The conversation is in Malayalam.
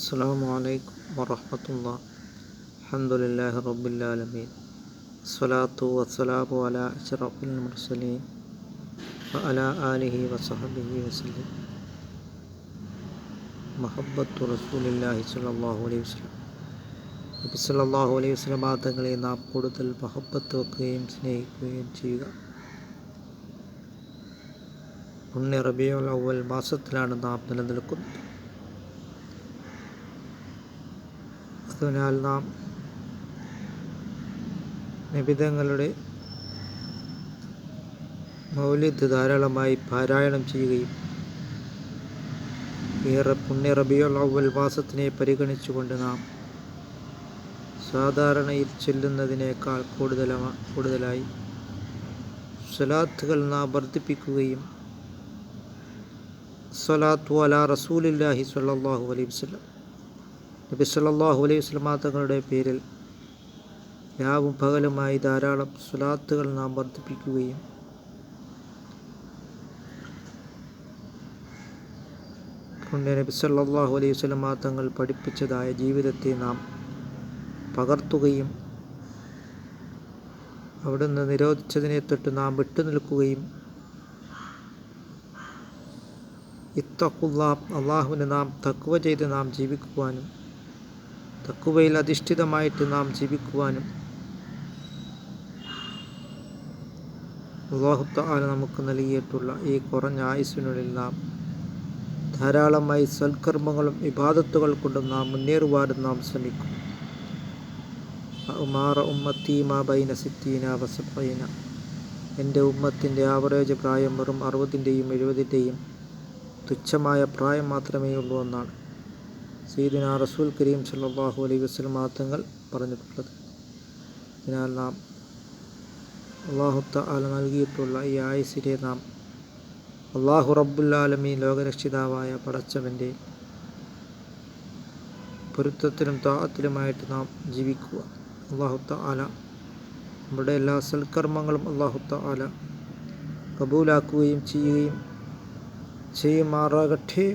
അസ്സാം വലൈക്കും വറഹമത്തുള്ള. അലഹമുല്ലാഹി റബ്ബുല്ലാലമീൻ സ്വലാത്തു വസ്സലാബു അല അഷറഫുൽ മുർസലീൻ. അല ആലിഹി വസഹബിഹി വസ്ലീം മഹബത്തു റസൂലില്ലാഹി സല്ലാഹു അലൈഹി വസ്ലം നബി സല്ലാഹു അലൈഹി വസ്ലമാ തങ്ങളെ നാം കൂടുതൽ മഹബത്ത് വെക്കുകയും സ്നേഹിക്കുകയും ചെയ്യുക. ഉണ്ണി റബിയുൽ അവൽ മാസത്തിലാണ് നാം നിലനിൽക്കുന്നത്. അതിനാൽ നാം നിബിധങ്ങളുടെ മൗലിദ് ധാരാളമായി പാരായണം ചെയ്യുകയും പുണ്യ റബിയുൽ അവൽ മാസത്തിനെ പരിഗണിച്ചുകൊണ്ട് നാം സാധാരണയിൽ ചെല്ലുന്നതിനേക്കാൾ കൂടുതൽ കൂടുതലായി സ്വലാത്തുകൾ നാം വർദ്ധിപ്പിക്കുകയും സ്വലാത്തു അല റസൂലില്ലാഹി സ്വല്ലാഹു അലൈഹി നബി സല്ലാഹു അലൈഹി വസല്ലം തങ്ങളുടെ പേരിൽ രാവും പകലുമായി ധാരാളം സ്വലാത്തുകൾ നാം വർദ്ധിപ്പിക്കുകയും കൊണ്ട് നബി സല്ലാഹു അലൈഹി വസല്ലം തങ്ങൾ പഠിപ്പിച്ചതായ ജീവിതത്തെ നാം പകർത്തുകയും അവിടുന്ന് നിരോധിച്ചതിനെ തൊട്ട് നാം വിട്ടുനിൽക്കുകയും ഇത്തക്കുള്ള അള്ളാഹുവിനെ നാം തക്കുവ ചെയ്ത് നാം ജീവിക്കുവാനും തക്കുവയിൽ അധിഷ്ഠിതമായിട്ട് നാം ജീവിക്കുവാനും അള്ളാഹുത്താല നമുക്ക് നൽകിയിട്ടുള്ള ഈ കുറഞ്ഞ ആയുസ്സിനുള്ളിൽ നാം ധാരാളമായി സൽക്കർമ്മങ്ങളും ഇബാദത്തുകൾ കൊണ്ടും നാം മുന്നേറുവാനും നാം ശ്രമിക്കും. ഉമാറ ഉമ്മത്തി മാ ബൈന സിത്തീന വസപ്പൈന എന്റെ ഉമ്മത്തിന്റെ ആവറേജ് പ്രായം വെറും അറുപതിന്റെയും എഴുപതിന്റെയും തുച്ഛമായ പ്രായം മാത്രമേ ഉള്ളൂ എന്നാണ്. സീദിന റസൂൽ കരീം സല്ലാഹു അലൈഹി വസ്ലം മാത്തങ്ങൾ പറഞ്ഞിട്ടുള്ളത്. അതിനാൽ നാം അള്ളാഹുത്ത ആല നൽകിയിട്ടുള്ള ഈ ആയുസിനെ നാം അള്ളാഹു റബ്ബുല്ലാലമീ ലോകരക്ഷിതാവായ പടച്ചവന്റെ പൊരുത്തത്തിലും താഹത്തിലുമായിട്ട് നാം ജീവിക്കുക. അള്ളാഹുത്ത ആല നമ്മുടെ എല്ലാ സൽക്കർമ്മങ്ങളും അള്ളാഹുത്ത ആല കബൂലാക്കുകയും ചെയ്യുകയും ചെയ്യുമാറാകട്ടെ.